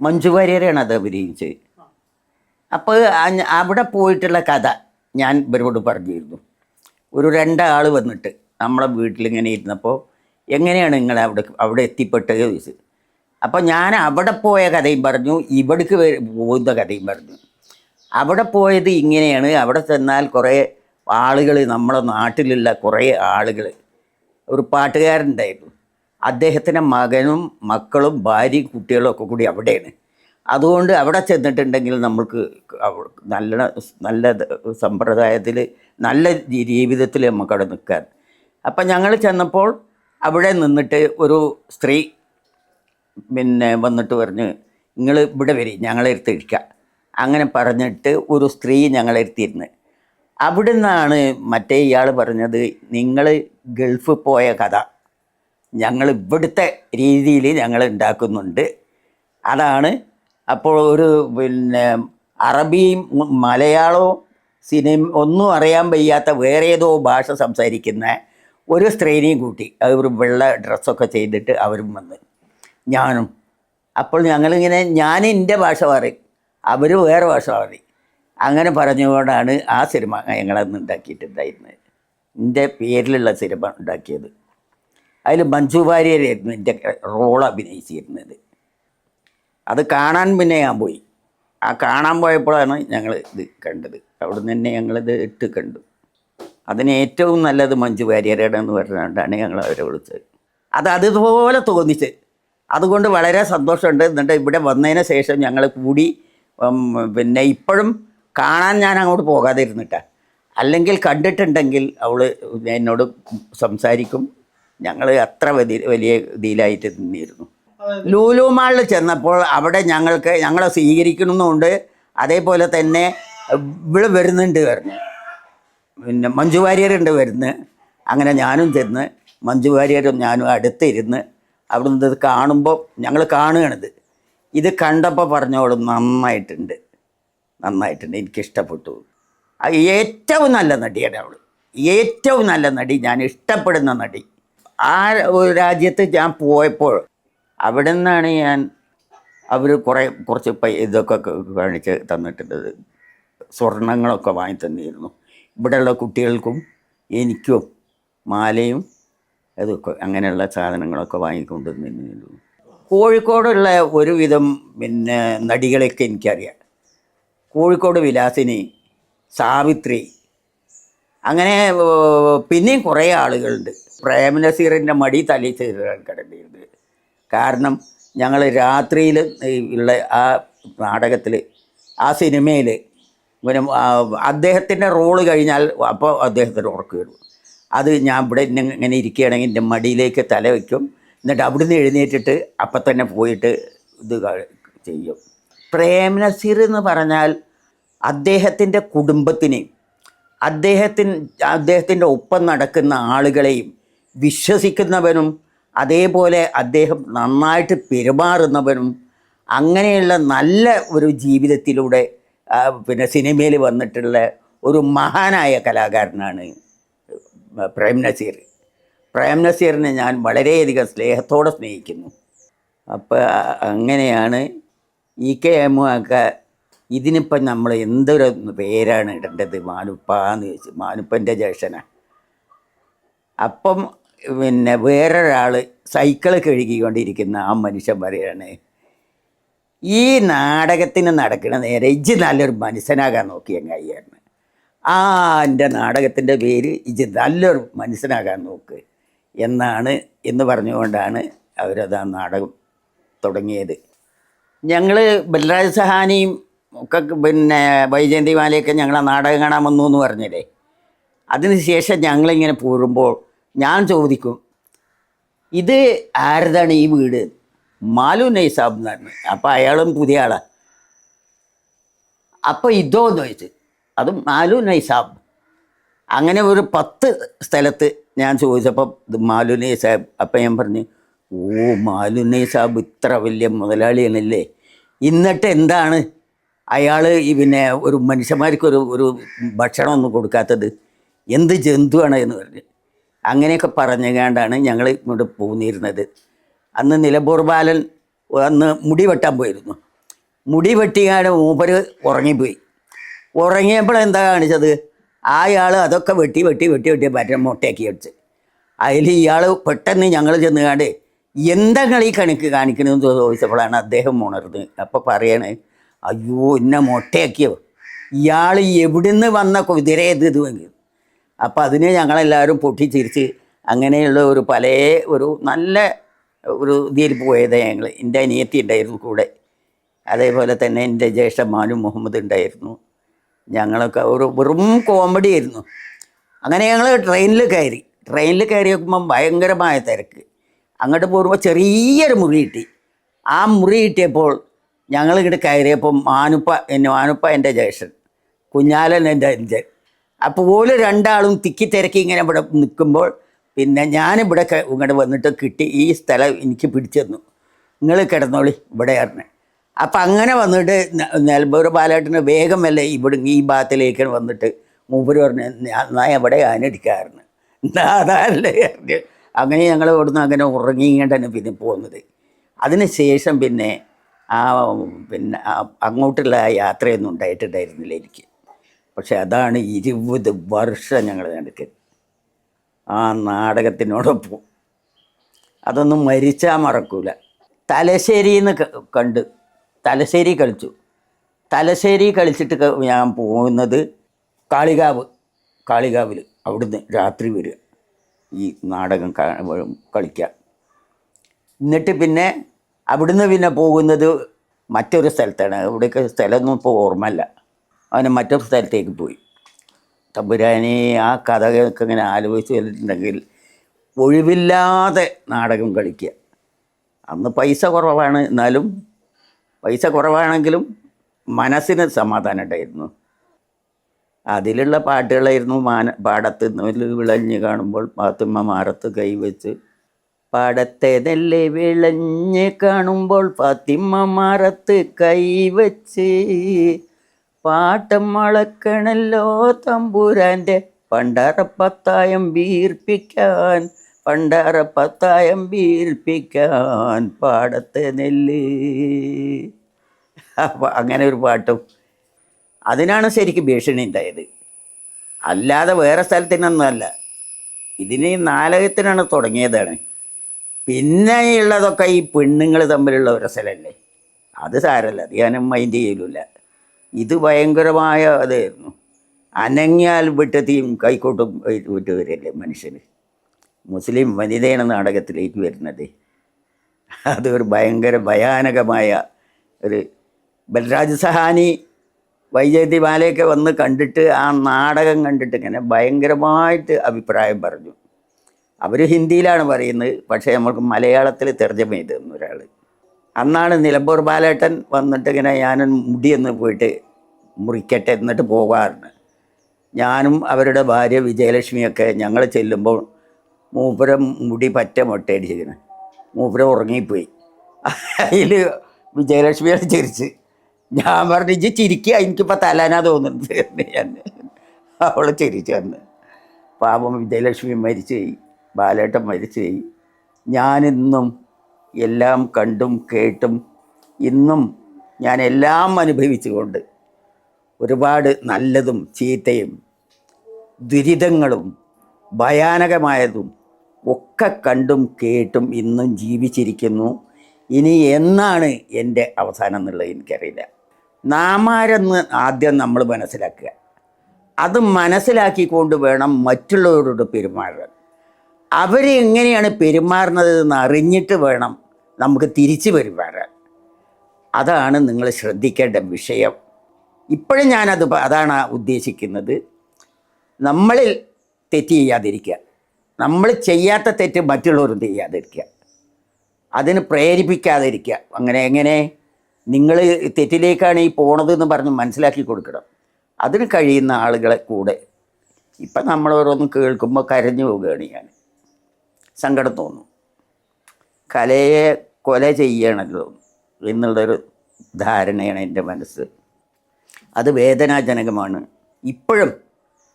മഞ്ജു വാര്യരെയാണ് അത് അഭിനയിച്ചത്. അപ്പോൾ അവിടെ പോയിട്ടുള്ള കഥ ഞാൻ ഇവരോട് പറഞ്ഞിരുന്നു. ഒരു രണ്ടാൾ വന്നിട്ട് നമ്മളെ വീട്ടിലിങ്ങനെ ഇരുന്നപ്പോൾ എങ്ങനെയാണ് നിങ്ങൾ അവിടെ അവിടെ എത്തിപ്പെട്ടത്? ചോദിച്ചത് അപ്പോൾ ഞാൻ അവിടെ പോയ കഥയും പറഞ്ഞു ഇവിടേക്ക് പോകുന്ന കഥയും പറഞ്ഞു. അവിടെ പോയത് ഇങ്ങനെയാണ് അവിടെ ചെന്നാൽ കുറേ ആളുകൾ നമ്മുടെ നാട്ടിലുള്ള കുറേ ആളുകൾ ഒരു പാട്ടുകാരുണ്ടായിരുന്നു അദ്ദേഹത്തിന്റെ മകനും മക്കളും ഭാര്യയും കുട്ടികളും ഒക്കെ കൂടി അവിടെയാണ്. അതുകൊണ്ട് അവിടെ ചെന്നിട്ടുണ്ടെങ്കിൽ നമ്മൾക്ക് നല്ല നല്ല സമ്പ്രദായത്തിൽ നല്ല ജീവിതത്തിൽ നമുക്ക് അവിടെ നിൽക്കാൻ. അപ്പം ഞങ്ങൾ ചെന്നപ്പോൾ അവിടെ നിന്നിട്ട് ഒരു സ്ത്രീ പിന്നെ വന്നിട്ട് പറഞ്ഞ് നിങ്ങൾ ഇവിടെ വരി ഞങ്ങളെ എടുത്ത് ഇരിക്കുക അങ്ങനെ പറഞ്ഞിട്ട് ഒരു സ്ത്രീ ഞങ്ങളെ അടുത്തിരുന്ന് അവിടെ നിന്നാണ് മറ്റേ ഇയാൾ പറഞ്ഞത് നിങ്ങൾ ഗൾഫ് പോയ കഥ. ഞങ്ങൾ ഇവിടുത്തെ രീതിയിൽ ഞങ്ങൾ ഉണ്ടാക്കുന്നുണ്ട്. അതാണ് അപ്പോൾ ഒരു പിന്നെ അറബിയും മലയാളവും സിനിമ ഒന്നും അറിയാൻ വയ്യാത്ത വേറെ ഏതോ ഭാഷ സംസാരിക്കുന്ന ഒരു സ്ത്രീനെയും കൂട്ടി. അത് ഒരു വെള്ള ഡ്രസ്സൊക്കെ ചെയ്തിട്ട് അവരും വന്ന്. ഞാനും. അപ്പോൾ ഞങ്ങളിങ്ങനെ ഞാൻ എന്റെ ഭാഷ പറയും അവർ വേറെ ഭാഷ പറയും അങ്ങനെ പറഞ്ഞുകൊണ്ടാണ് ആ സിനിമ ഞങ്ങളന്ന് ഉണ്ടാക്കിയിട്ടുണ്ടായിരുന്നത്. എന്റെ പേരിലുള്ള സിനിമ ഉണ്ടാക്കിയത്. അതിൽ മഞ്ജു വാര്യരായിരുന്നു എന്റെ റോൾ അഭിനയിച്ചിരുന്നത്. അത് കാണാൻ പിന്നെ ഞാൻ പോയി. ആ കാണാൻ പോയപ്പോഴാണ് ഞങ്ങൾ ഇത് കണ്ടത്. അവിടുന്ന് തന്നെ ഞങ്ങളിത് ഇട്ട് കണ്ടു. അതിന് ഏറ്റവും നല്ലത് മഞ്ജു വാര്യരുടെ എന്ന് പറഞ്ഞുകൊണ്ടാണ് ഞങ്ങൾ അവരെ വിളിച്ചത്. അത് അതുപോലെ തോന്നിച്ച്. അതുകൊണ്ട് വളരെ സന്തോഷമുണ്ട്. എന്നിട്ട് ഇവിടെ വന്നതിന് ശേഷം ഞങ്ങൾ കൂടി പിന്നെ ഇപ്പോഴും കാണാൻ ഞാൻ അങ്ങോട്ട് പോകാതിരുന്നിട്ടാണ് അല്ലെങ്കിൽ കണ്ടിട്ടുണ്ടെങ്കിൽ അവൾ എന്നോട് സംസാരിക്കും. ഞങ്ങൾ അത്ര വലിയ വലിയ ഇതിലായിട്ട് നിന്നിരുന്നു. ലൂലു മാളിൽ ചെന്നപ്പോൾ അവിടെ ഞങ്ങൾക്ക് ഞങ്ങളെ സ്വീകരിക്കണമെന്നുണ്ട് അതേപോലെ തന്നെ ഇവിടെ വരുന്നുണ്ട് പറഞ്ഞു. പിന്നെ മഞ്ജു വാര്യരുണ്ട് വരുന്ന്. അങ്ങനെ ഞാനും ചെന്ന് മഞ്ജു വാര്യരും ഞാനും അടുത്തിരുന്ന് അവിടുന്ന് ഇത് കാണുമ്പോൾ ഞങ്ങൾ കാണുകയാണിത്. ഇത് കണ്ടപ്പോൾ പറഞ്ഞോളും നന്നായിട്ടുണ്ട്. നന്നായിട്ടുണ്ട് എനിക്കിഷ്ടപ്പെട്ടു. ഏറ്റവും നല്ല നടിയാണ് അവൾ ഏറ്റവും നല്ല നടി ഞാൻ ഇഷ്ടപ്പെടുന്ന നടി. ആ രാജ്യത്ത് ഞാൻ പോയപ്പോൾ അവിടെ നിന്നാണ് ഞാൻ അവർ കുറേ കുറച്ച് പൈ ഇതൊക്കെ കാണിച്ച് തന്നിട്ടുള്ളത്. സ്വർണങ്ങളൊക്കെ വാങ്ങി തന്നിരുന്നു. ഇവിടെയുള്ള കുട്ടികൾക്കും എനിക്കും മാലയും അതൊക്കെ അങ്ങനെയുള്ള സാധനങ്ങളൊക്കെ വാങ്ങിക്കൊണ്ട് നിന്നിരുന്നു കോഴിക്കോടുള്ള ഒരുവിധം പിന്നെ നടികളെയൊക്കെ എനിക്കറിയാം. കോഴിക്കോട് വിലാസിനി സാവിത്രി അങ്ങനെ പിന്നെയും കുറേ ആളുകളുണ്ട്. പ്രേമനസീറിന്റെ മടി തലി ചെയ്താണ് കിടന്നിരുന്നത് കാരണം ഞങ്ങൾ രാത്രിയിൽ ഉള്ള ആ നാടകത്തിൽ ആ സിനിമയിൽ പിന്നെ അദ്ദേഹത്തിന്റെ റോൾ കഴിഞ്ഞാൽ അപ്പോൾ അദ്ദേഹത്തിന് ഉറക്കം വരും. അത് ഞാൻ ഇവിടെ ഇങ്ങനെ ഇരിക്കുകയാണെങ്കിൽ എന്റെ മടിയിലേക്ക് തല വയ്ക്കും എന്നിട്ട് അവിടുന്ന് എഴുന്നേറ്റിട്ട് അപ്പം തന്നെ പോയിട്ട് ഇത് ചെയ്യും. പ്രേം നസീർ എന്ന് പറഞ്ഞാൽ അദ്ദേഹത്തിന്റെ കുടുംബത്തിനെയും അദ്ദേഹത്തിന് അദ്ദേഹത്തിന്റെ ഒപ്പം നടക്കുന്ന ആളുകളെയും വിശ്വസിക്കുന്നവനും അതേപോലെ അദ്ദേഹം നന്നായിട്ട് പെരുമാറുന്നവനും അങ്ങനെയുള്ള നല്ല ഒരു ജീവിതത്തിലൂടെ പിന്നെ സിനിമയിൽ വന്നിട്ടുള്ള ഒരു മഹാനായ കലാകാരനാണ് പ്രേം നസീർ. പ്രേം നസീറിനെ ഞാൻ വളരെയധികം സ്നേഹത്തോടെ സ്നേഹിക്കുന്നു. അപ്പോൾ അങ്ങനെയാണ് ഇ കെ എമ്മൊക്കെ ഇതിനിപ്പം നമ്മൾ എന്തൊരു പേരാണ് ഇടേണ്ടത്? മാനുപ്പ എന്ന് ചോദിച്ചു. മാനുപ്പന്റെ ജ്യേഷ്ഠനാണ് അപ്പം പിന്നെ വേറൊരാൾ സൈക്കിൾ കഴുകിക്കൊണ്ടിരിക്കുന്ന ആ മനുഷ്യൻ പറയാണ് ഈ നാടകത്തിന് നടക്കുന്ന നേരെ ഇജ് നല്ലൊരു മനുഷ്യനാകാൻ നോക്കി എങ്ങായിരുന്നു ആ എന്റെ നാടകത്തിന്റെ പേര് ഇജ് നല്ലൊരു മനുഷ്യനാകാൻ നോക്ക് എന്നാണ് എന്ന് പറഞ്ഞുകൊണ്ടാണ് അവരത് ആ നാടകം തുടങ്ങിയത്. ഞങ്ങൾ ബലരാജ സഹാനിയും ഒക്കെ പിന്നെ വൈജയന്തി മാലയൊക്കെ ഞങ്ങൾ നാടകം കാണാൻ വന്നു എന്ന് പറഞ്ഞില്ലേ? അതിനുശേഷം ഞങ്ങളിങ്ങനെ പോരുമ്പോൾ ഞാൻ ചോദിക്കും ഇത് ആരതാണ് ഈ വീട്? മാലു നൈസാബ് എന്നാണ് അപ്പോൾ അയാളും പുതിയ ആളാണ് അപ്പോൾ ഇതോ എന്ന് ചോദിച്ചു അതും മാലു നൈസാബ്. അങ്ങനെ ഒരു പത്ത് സ്ഥലത്ത് ഞാൻ ചോദിച്ചപ്പോൾ ഇത് മാലു നൈസാബ്. അപ്പം ഞാൻ പറഞ്ഞു ഓ മാലു നൈസാബ് ഇത്ര വലിയ മുതലാളിയാണല്ലേ? എന്നിട്ട് എന്താണ്? അയാൾ ഈ പിന്നെ ഒരു മനുഷ്യന്മാർക്ക് ഒരു ഭക്ഷണമൊന്നും കൊടുക്കാത്തത് എന്ത് ജന്തുവാണ് എന്ന് പറഞ്ഞ്. അങ്ങനെയൊക്കെ പറഞ്ഞുകൊണ്ടാണ് ഞങ്ങൾ ഇങ്ങോട്ട് പോന്നിരുന്നത്. അന്ന് നിലമ്പൂർ ബാലൻ അന്ന് മുടി വെട്ടാൻ പോയിരുന്നു. മുടി വെട്ടിയാണ് മൂപ്പര് ഉറങ്ങിപ്പോയി. ഉറങ്ങിയപ്പോൾ എന്താ കാണിച്ചത്? അയാൾ അതൊക്കെ വെട്ടി വെട്ടി വെട്ടി വെട്ടി മറ്റേ മുട്ടയാക്കി അടിച്ച്. അതിൽ ഇയാൾ പെട്ടെന്ന് ഞങ്ങൾ ചെന്നുകാണ്ട് എന്താ കളി കണക്ക് കാണിക്കണമെന്ന് ചോദിച്ചപ്പോഴാണ് അദ്ദേഹം ഉണർന്നത്. അപ്പോൾ പറയണേ അയ്യോ എന്നെ മൊട്ടയാക്കിയോ ഇയാൾ എവിടുന്ന് വന്ന കുതിര ഇത് ഇത് അപ്പോൾ അതിനെ ഞങ്ങളെല്ലാവരും പൊട്ടിച്ചിരിച്ച് അങ്ങനെയുള്ള ഒരു പല ഒരു നല്ല ഒരു ഇതിൽ പോയത് ഞങ്ങൾ എന്റെ അനിയത്തി ഉണ്ടായിരുന്നു കൂടെ. അതേപോലെ തന്നെ എന്റെ ജ്യേഷ്ഠ മാനു മുഹമ്മദ് ഉണ്ടായിരുന്നു. ഞങ്ങളൊക്കെ ഒരു വെറും കോമഡി ആയിരുന്നു. അങ്ങനെ ഞങ്ങൾ ട്രെയിനിൽ കയറി. ട്രെയിനിൽ കയറി നോക്കുമ്പം ഭയങ്കരമായ തിരക്ക്. അങ്ങോട്ട് പോകുമ്പോൾ ചെറിയൊരു മുറി കിട്ടി. ആ മുറി കിട്ടിയപ്പോൾ ഞങ്ങൾ ഇങ്ങോട്ട് കയറിയപ്പോൾ മാനുപ്പ എന്നെ മാനുപ്പ എന്റെ ജേഷൻ കുഞ്ഞാലൻ എന്റെ അഞ്ചൻ. അപ്പോൾ ഓൽ രണ്ടാളും തിക്കി തിരക്കി ഇങ്ങനെ ഇവിടെ നിൽക്കുമ്പോൾ പിന്നെ ഞാനിവിടെ ഇങ്ങോട്ട് വന്നിട്ട് കിട്ടി ഈ സ്ഥലം എനിക്ക് പിടിച്ചു തന്നു. നിങ്ങൾ കിടന്നോളി ഇവിടെ ആയിരുന്നു അപ്പം അങ്ങനെ വന്നിട്ട് നെൽബൂർ ബാലേട്ടന് വേഗമല്ലേ ഇവിടെ ഈ ഭാഗത്തിലേക്ക് വന്നിട്ട് മൂപ്പര് പറഞ്ഞു "ഞാൻ- എവിടെ ആനടിക്കാറുണ്ട് എന്താ അതല്ലേ. അങ്ങനെ ഞങ്ങൾ ഇവിടുന്ന് അങ്ങനെ ഉറങ്ങിയിട്ടാണ് പിന്നെ പോകുന്നത് അതിന് ശേഷം പിന്നെ ആ പിന്നെ അങ്ങോട്ടുള്ള ആ യാത്രയൊന്നും ഉണ്ടായിട്ടുണ്ടായിരുന്നില്ല എനിക്ക്. പക്ഷെ അതാണ് ഇരുപത് വർഷം ഞങ്ങൾ കണ്ടിട്ട് ആ നാടകത്തിനോടൊപ്പം. അതൊന്നും മരിച്ചാൽ മറക്കൂല. തലശ്ശേരിന്ന് കണ്ട് തലശ്ശേരി കളിച്ചു. തലശ്ശേരി കളിച്ചിട്ട് ഞാൻ പോകുന്നത് കാളികാവ് കാളികാവിൽ. അവിടുന്ന് രാത്രി വരിക. ഈ നാടകം കളിക്കുക എന്നിട്ട് പിന്നെ അവിടുന്ന് പിന്നെ പോകുന്നത് മറ്റൊരു സ്ഥലത്താണ്. ഇവിടേക്ക് സ്ഥലമൊന്നും ഇപ്പോൾ ഓർമ്മയില്ല. അവന് മറ്റൊരു സ്ഥലത്തേക്ക് പോയി. തമ്പുരാനെ ആ കഥകൾക്ക് ഇങ്ങനെ ആലോചിച്ച് വന്നിട്ടുണ്ടെങ്കിൽ ഒഴിവില്ലാതെ നാടകം കളിക്കുക. അന്ന് പൈസ കുറവാണ്. എന്നാലും പൈസ കുറവാണെങ്കിലും മനസ്സിന് സമാധാനം ഉണ്ടായിരുന്നു. അതിലുള്ള പാട്ടുകളായിരുന്നു മാന പാടത്ത് വിളഞ്ഞ് കാണുമ്പോൾ പാത്തുമ്മ മാറത്ത് കൈവച്ച് പാടത്തെ നെല്ല് വിളഞ്ഞ് കാണുമ്പോൾ ഫാത്തിമ്മ മാറത്ത് കൈവച്ച്? പാട്ടം മളക്കണല്ലോ തമ്പുരാന്റെ. പണ്ടാറപ്പത്തായം വീർപ്പിക്കാൻ പണ്ടാറപ്പത്തായം വീർപ്പിക്കാൻ പാടത്തെ നെല്ല്. അപ്പോൾ അങ്ങനെ ഒരു പാട്ടും. അതിനാണ് ശരിക്കും ഭീഷണി ഉണ്ടായത്. അല്ലാതെ വേറെ സ്ഥലത്തിനൊന്നുമല്ല. ഇതിന് നാലകത്തിനാണ് തുടങ്ങിയതാണ്. പിന്നെ ഉള്ളതൊക്കെ ഈ പെണ്ണുങ്ങൾ തമ്മിലുള്ള ഒരു സ്ഥലമല്ലേ അത് സാരല്ല അത് ഞാൻ മൈൻഡ് ചെയ്യലില്ല ഇത് ഭയങ്കരമായ അതായിരുന്നു. അനങ്ങിയാൽ വിട്ടത്തിയും കൈക്കോട്ടും വിട്ടു വരില്ലേ മനുഷ്യന്? മുസ്ലിം വനിതയാണ് നാടകത്തിലേക്ക് വരുന്നത്. അതൊരു ഭയങ്കര ഭയാനകമായ ഒരു ബൽരാജ് സഹാനി വൈജയന്തി മാലയൊക്കെ വന്ന് കണ്ടിട്ട് ആ നാടകം കണ്ടിട്ട് ഇങ്ങനെ ഭയങ്കരമായിട്ട് അഭിപ്രായം പറഞ്ഞു. അവർ ഹിന്ദിയിലാണ് പറയുന്നത്. പക്ഷേ നമ്മൾക്ക് മലയാളത്തിൽ തർജമ തന്നു ഒരാൾ. അന്നാണ് നിലമ്പൂർ ബാലേട്ടൻ വന്നിട്ട് ഇങ്ങനെ ഞാനും മുടിയൊന്ന് പോയിട്ട് മുറിക്കട്ടെ എന്നിട്ട് പോകാറുണ്ട് ഞാനും അവരുടെ ഭാര്യ വിജയലക്ഷ്മിയൊക്കെ ഞങ്ങൾ ചെല്ലുമ്പോൾ മൂപ്പരം മുടി പറ്റ മൊട്ടയടിച്ചിരിക്കുന്നത് മൂപ്പരം ഉറങ്ങിപ്പോയി. അതിൽ വിജയലക്ഷ്മിയാണ് ചിരിച്ച് ഞാൻ പറഞ്ഞു ഇജ്ജ് ചിരിക്കുക എനിക്കിപ്പോൾ തലാനാ തോന്നുന്നത്. എന്ന് ഞാൻ അവൾ ചിരിച്ചു വന്ന്. പാപം വിജയലക്ഷ്മി മരിച്ചുപോയി. ബാലേട്ടൻ മരിച്ചുപോയി. ഞാനിന്നും എല്ലാം കണ്ടും കേട്ടും ഇന്നും ഞാൻ എല്ലാം അനുഭവിച്ചുകൊണ്ട് ഒരുപാട് നല്ലതും ചീത്തയും ദുരിതങ്ങളും ഭയാനകമായതും ഒക്കെ കണ്ടും കേട്ടും ഇന്നും ജീവിച്ചിരിക്കുന്നു. ഇനി എന്നാണ് എന്റെ അവസാനം എന്നുള്ളത് എനിക്കറിയില്ല. നാമാരെന്ന് ആദ്യം നമ്മൾ മനസ്സിലാക്കുക. അത് മനസ്സിലാക്കിക്കൊണ്ട് വേണം മറ്റുള്ളവരോട് പെരുമാറാൻ. അവർ എങ്ങനെയാണ് പെരുമാറുന്നത് എന്ന് അറിഞ്ഞിട്ട് വേണം നമുക്ക് തിരിച്ചു പെരുമാറാൻ. അതാണ് നിങ്ങൾ ശ്രദ്ധിക്കേണ്ട വിഷയം. ഇപ്പോഴും ഞാനത് അതാണ് ഉദ്ദേശിക്കുന്നത്. നമ്മളിൽ തെറ്റ് ചെയ്യാതിരിക്കുക. നമ്മൾ ചെയ്യാത്ത തെറ്റ് മറ്റുള്ളവരും ചെയ്യാതിരിക്കുക. അതിന് പ്രേരിപ്പിക്കാതിരിക്കുക. അങ്ങനെ എങ്ങനെ? നിങ്ങൾ തെറ്റിലേക്കാണ് ഈ പോണതെന്ന് പറഞ്ഞ് മനസ്സിലാക്കി കൊടുക്കണം. അതിന് കഴിയുന്ന ആളുകളെ കൂടെ. ഇപ്പം നമ്മൾ ഓരോന്ന് കേൾക്കുമ്പോൾ കരഞ്ഞു പോവുകയാണ് ഞാൻ. സങ്കടം തോന്നും. കലയെ കൊല ചെയ്യണല്ലോ എന്നുള്ളൊരു ധാരണയാണ് എന്റെ മനസ്സ്. അത് വേദനാജനകമാണ്. ഇപ്പോഴും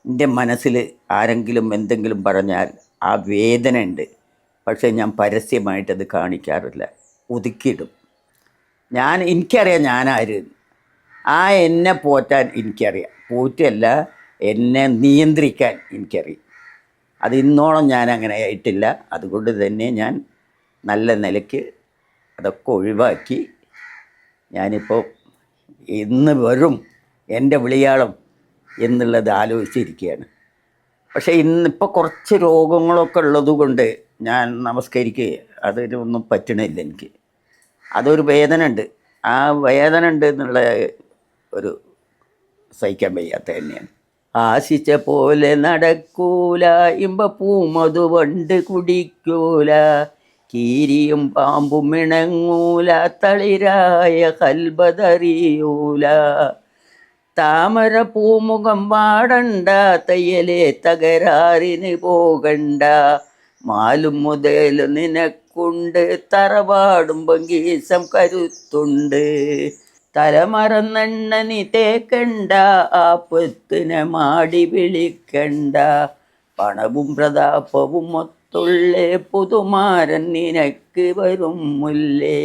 എന്റെ മനസ്സിൽ ആരെങ്കിലും എന്തെങ്കിലും പറഞ്ഞാൽ ആ വേദന ഉണ്ട് പക്ഷേ ഞാൻ പരസ്യമായിട്ടത് കാണിക്കാറില്ല. ഒതുക്കിയിടും. ഞാൻ എനിക്കറിയാം ഞാനാര്. ആ എന്നെ പോറ്റാൻ എനിക്കറിയാം. പോറ്റല്ല എന്നെ നിയന്ത്രിക്കാൻ എനിക്കറിയാം. അത് ഇന്നോളം ഞാൻ അങ്ങനെ ആയിട്ടില്ല. അതുകൊണ്ട് തന്നെ ഞാൻ നല്ല നിലയ്ക്ക് അതൊക്കെ ഒഴിവാക്കി ഞാനിപ്പോൾ ഇന്ന് വരും എന്റെ വിളിയാളം എന്നുള്ളത് ആലോചിച്ചിരിക്കുകയാണ്. പക്ഷേ ഇന്നിപ്പോൾ കുറച്ച് രോഗങ്ങളൊക്കെ ഉള്ളതുകൊണ്ട് ഞാൻ നമസ്കരിക്കുക അതിനൊന്നും പറ്റണില്ല എനിക്ക്. അതൊരു വേദന ഉണ്ട് ആ വേദന ഉണ്ട് എന്നുള്ള ഒരു സഹിക്കാൻ വയ്യാത്ത തന്നെയാണ്. ആശിച്ച പോലെ നടക്കൂല ഇമ്പ പൂമതു വണ്ട് കുടിക്കൂല. കീരിയും പാമ്പും ഇണങ്ങൂല തളിരായ കൽബതറിയൂല. താമര പൂമുഖം വാടണ്ട തയ്യലെ തകരാറിന് പോകണ്ട. മാലും മുതൽ നിനക്കുണ്ട് തറവാടും പങ്കീസം കരുത്തുണ്ട്. തലമറന്നെണ്ണ തേക്കണ്ട ആ പൊത്തിനെ മാടി വിളിക്കണ്ട. പണവും പ്രതാപവും ഒത്തുള്ളേ പുതുമാരൻ നിനക്ക് വരും മുല്ലേ